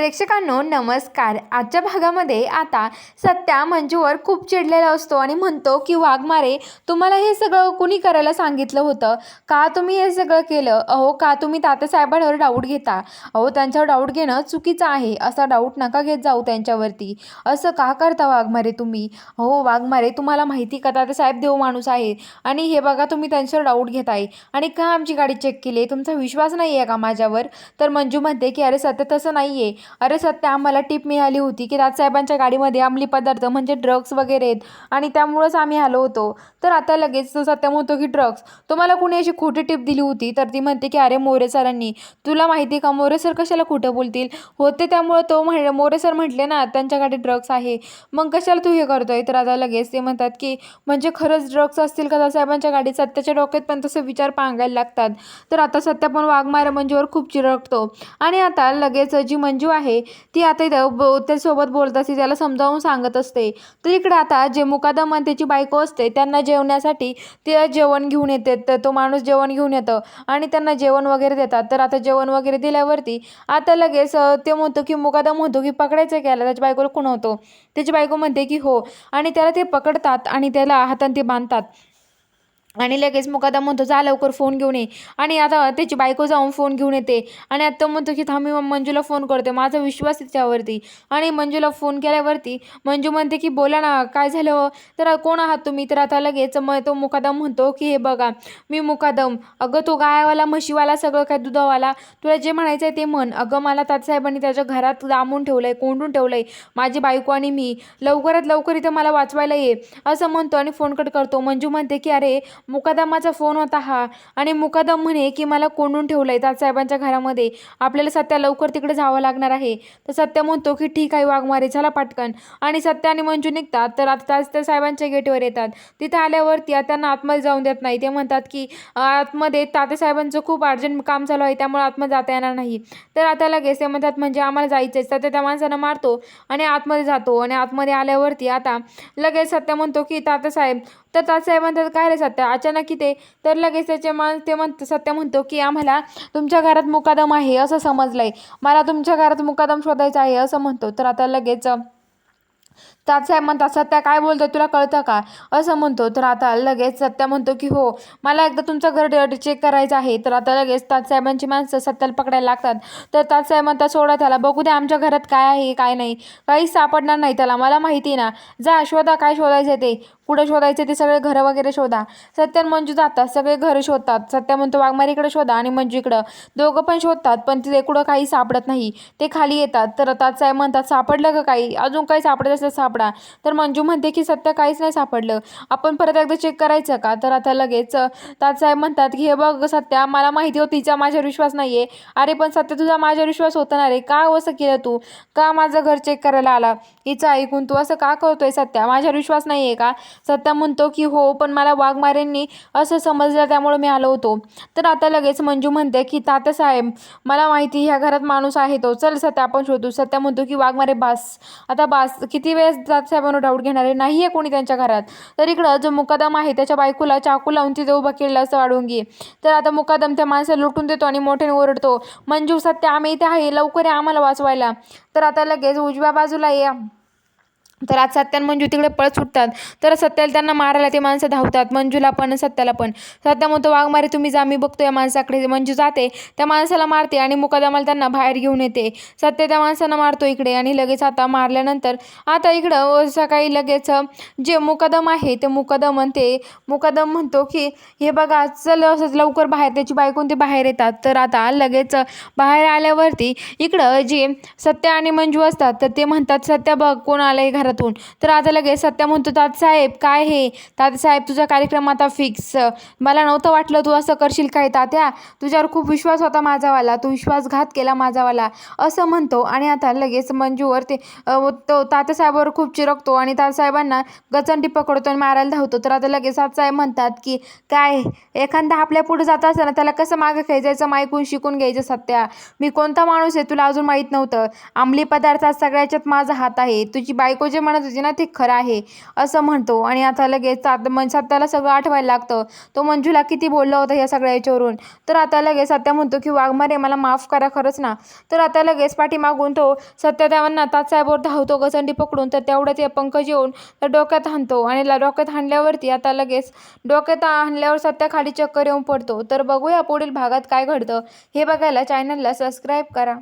प्रेक्षकांनो नमस्कार. आजच्या भागामध्ये आता सत्या मंजूवर खूप चिडलेला असतो आणि म्हणतो की वाघमारे तुम्हाला हे सगळं कुणी करायला सांगितलं होतं? का तुम्ही हे सगळं केलं? अहो का तुम्ही तात्यासाहेबांवर डाऊट घेता? अहो त्यांच्यावर डाऊट घेणं चुकीचं आहे. असा डाऊट नका घेत जाऊ त्यांच्यावरती. असं का करता वाघमारे तुम्ही? अहो वाघमारे तुम्हाला माहिती का? तात्यासाहेब देव माणूस आहे. आणि हे बघा तुम्ही त्यांच्यावर डाऊट घेताय. आणि का आमची गाडी चेक केली तुमचा विश्वास नाही आहे का माझ्यावर? तर मंजू म्हणते की अरे सत्य तसं नाही आहे अरे सत्य आम्हाला टीप मिळाली होती की राजसाहेबांच्या गाडीमध्ये अंमली पदार्थ म्हणजे ड्रग्स वगैरे आहेत आणि त्यामुळंच आम्ही आलो होतो. तर आता लगेच तो सत्य म्हणतो की ड्रग्स तुम्हाला कुणी अशी खोटी टीप दिली होती? तर ती म्हणते की अरे मोरे सरांनी. तुला माहिती का मोरे सर कशाला खोटं बोलतील? होते त्यामुळं तो म्हण मोरे सर म्हटले ना त्यांच्या ड्रग्स आहे. मग कशाला तू हे करतोय? तर आता लगेच ते म्हणतात की म्हणजे खरंच ड्रग्स असतील का साहेबांच्या गाडीत? सत्याच्या डोक्यात पण तसे विचार पांगायला लागतात. तर आता सत्य पण वाघमारा मंजूवर खूप चिरकतो आणि आता लगेच जी मंजू आहे आहे. ती आता इथं बो त्यासोबत बोलत असते त्याला समजावून सांगत असते. तर इकडे आता जे मुकादम आणि त्याची बायको असते त्यांना जेवण्यासाठी ते जेवण घेऊन येते तर तो माणूस जेवण घेऊन येतं आणि त्यांना जेवण वगैरे देतात. तर आता जेवण वगैरे दिल्यावरती आता लगेच ते म्हणतो की मुकादम म्हणतो की पकडायचं घ्यायला. त्याच्या बायकोला कुणवतो त्याची बायको म्हणते की हो. आणि त्याला ते पकडतात आणि त्याला हाताने ते बांधतात. आणि लगेच मुकादम म्हणतो जा लवकर फोन घेऊन ये. आणि आता त्याची बायको जाऊन फोन घेऊन येते. आणि आता म्हणतो की थांब मी मंजूला फोन करते माझा विश्वास तिच्यावरती त्याच्यावरती आणि मंजूला फोन केल्यावरती मंजू म्हणते की बोला ना काय झालं? हो? तर कोण आहात तुम्ही? तर आता लगेच मग तो मुकादम म्हणतो की हे बघा मी मुकादम. अगं तो गायवाला म्हशीवाला सगळं काय दुधावाला. तुला जे म्हणायचं आहे ते म्हण. अगं मला तातसाहेबांनी त्याच्या घरात दामून ठेवलं आहे कोंडून ठेवलं आहे माझी बायको आणि मी. लवकरात लवकर इथं मला वाचवायला ये. असं म्हणतो आणि फोन कट करतो. मंजू म्हणते की अरे मुकादमाचा फोन होता हा. आणि मुकादम म्हणे की मला कोंडून ठेवलं आहे तात्यासाहेबांच्या घरामध्ये आपल्याला सत्या लवकर तिकडे जावं लागणार आहे. तर सत्य म्हणतो की ठीक आहे वाघमारे चला पटकन. आणि सत्या आणि मंजू निघतात. तर आता त्या साहेबांच्या गेटवर येतात. तिथे आल्यावरती आता त्यांना आतमध्ये जाऊन देत नाही. ते म्हणतात की आतमध्ये तातेसाहेबांचं खूप अर्जंट काम चालू आहे. त्यामुळे आतमध्ये जाता येणार नाही. तर आता लगेच ते म्हणतात म्हणजे आम्हाला जायचंच तर सत्य त्या माणसानं मारतो आणि आतमध्ये जातो. आणि आतमध्ये आल्यावरती आता लगेच सत्य म्हणतो की तातेसाहेब तर तात्यासाहेब म्हणतात काय रे सत्या? अचानक इथे तर लगेच त्याचे मान ते म्हणत सत्य म्हणतो की आम्हाला तुमच्या घरात मुकादम आहे असं समजलंय. मला तुमच्या घरात मुकादम शोधायचा आहे असं म्हणतो. तर आता लगेच तात्यासाहेब म्हणतात सत्या काय बोलतो तुला कळतं का? असं म्हणतो. तर आता लगेच सत्या म्हणतो की हो मला एकदा तुमचं घर चेक करायचं आहे. तर आता लगेच तात्यासाहेबांची माणसं सत्याला पकडायला लागतात. तर तात्यासाहेब म्हणतात सोडा त्याला बघू द्या आमच्या घरात काय आहे काय नाही. काहीच सापडणार नाही त्याला मला माहिती ना. जा शोधा काय शोधायचं ते. कुठं शोधायचं ते सगळे घरं वगैरे शोधा. सत्यान मंजू जातात सगळे घरं शोधतात. सत्य म्हणतो वाघमारीकडे शोधा आणि मंजू इकडं. दोघं पण शोधतात पण तिथे कुठं काही सापडत नाही. ते खाली येतात. तर तात्यासाहेब म्हणतात सापडलं का काही? अजून काही सापडत असलं सापडा. तर मंजू म्हणते की सत्य काहीच नाही सापडलं. आपण परत एकदा चेक करायचं का? तर आता लगेच तातसाहेब म्हणतात की हे बघ सत्या मला माहिती होती तिचा माझ्यावर विश्वास नाही आहे अरे पण सत्य तुझा माझ्यावर विश्वास होता ना रे? का हो असं केलं तू? का माझं घर चेक करायला आला? हिचं ऐकून तू असं का करतोय सत्या? माझ्यावर विश्वास नाही आहे का? सत्या म्हणतो की हो पण मला वाघमारेंनी असं समजलं त्यामुळे मी आलो होतो. तर आता लगेच मंजू म्हणते की तात्यासाहेब मला माहिती ह्या घरात माणूस आहे तो. चल सत्या आपण शोधू. सत्या म्हणतो की वाघमारे बास. आता बास किती किती वेळेस दादासाहेबांवर डाऊट घेणार आहे? नाही आहे कोणी त्यांच्या घरात. तर इकडं जो मुकादम आहे त्याच्या बायकोला चाकू लावून तिथे उभा केलेला असं वाढवून तर आता मुकादम त्या माणसाला लुटून देतो आणि मोठ्याने ओरडतो. मंजू सत्य आम्ही इथे आहे लवकर आम्हाला वाचवायला. तर आता लगेच उजव्या बाजूला या. तर आज सत्यान मंजू तिकडे पळत सुटतात. तर सत्याला त्यांना मारायला ते माणसं धावतात. मंजूला पण सत्याला पण. सत्या म्हणतो वाघमारे तुम्ही जा मी बघतो या माणसाकडे. मंजू जाते. त्या माणसाला मारते आणि मुकादामाला त्यांना बाहेर घेऊन येते. सत्य त्या माणसांना मारतो इकडे आणि लगेच आता मारल्यानंतर आता इकडं सकाळी लगेच जे मुकादम आहे ते मुकादम म्हणते मुकादम म्हणतो की हे बघा चल असंच लवकर बाहेर त्याची बायकून ते बाहेर येतात. तर आता लगेच बाहेर आल्यावरती इकडं जे सत्य आणि मंजू असतात तर ते म्हणतात सत्या बघ कोण आलंय घरातून. तर आता लगेच सत्या म्हणतो तात्यासाहेब काय हे? तात्यासाहेब तुझा कार्यक्रम आता फिक्स मला नव्हतं वाटलं तू असं करशील काय तात्या? तुझ्यावर खूप विश्वास होता माझावाला. तू विश्वासघात केला माझावाला. असं म्हणतो आणि आता लगेच मंजूवर ते तो तात्यासाहेबावर खूप चिरकतो आणि तात्यासाहेबांना गचंडी पकडतो आणि मारायला धावतो. तर आता लगेच तात्यासाहेब म्हणतात की काय? एखादा आपल्या पुढे जात असताना त्याला कसं मागं खेचायचं मायकून शिकून घ्यायचं सत्या? मी कोणता माणूस आहे तुला अजून माहीत नव्हतं. अंमली पदार्थात सगळ्याच्यात माझा हात आहे. तुझी बायको जे जे म्हणत होती ना ते खरं आहे असं म्हणतो. आणि आता लगेच सात म्हणजे मन सत्याला सगळं आठवायला लागतं. तो मंजूला किती बोलला होता या सगळ्या याच्यावरून. तर आता लगेच सत्या म्हणतो की वाघमारे मला माफ करा खरंच ना. तर आता लगेच पाठीमागून तो सत्यदेवांना तात्साहेबवर धावतो गचंडी पकडून. तर तेवढ्यात हे पंकज येऊन तर डोक्यात हाणतो. आणि डोक्यात हाणल्यावरती आता लगेच डोक्यात हाणल्यावर सत्या खाली चक्कर येऊन पडतो. तर बघूया पुढील भागात काय घडतं. हे बघायला चॅनलला सबस्क्राईब करा.